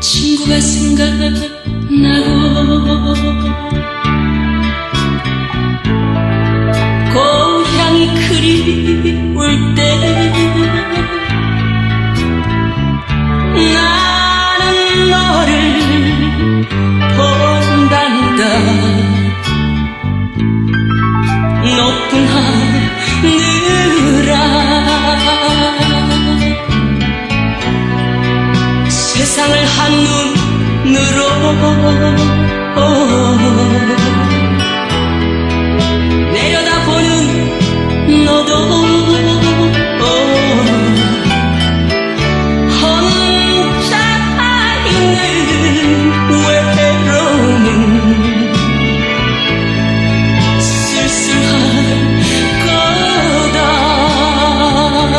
친구가 생각나고 고향이 그리 세상을 한눈으로 내려다보는 너도 혼자 있는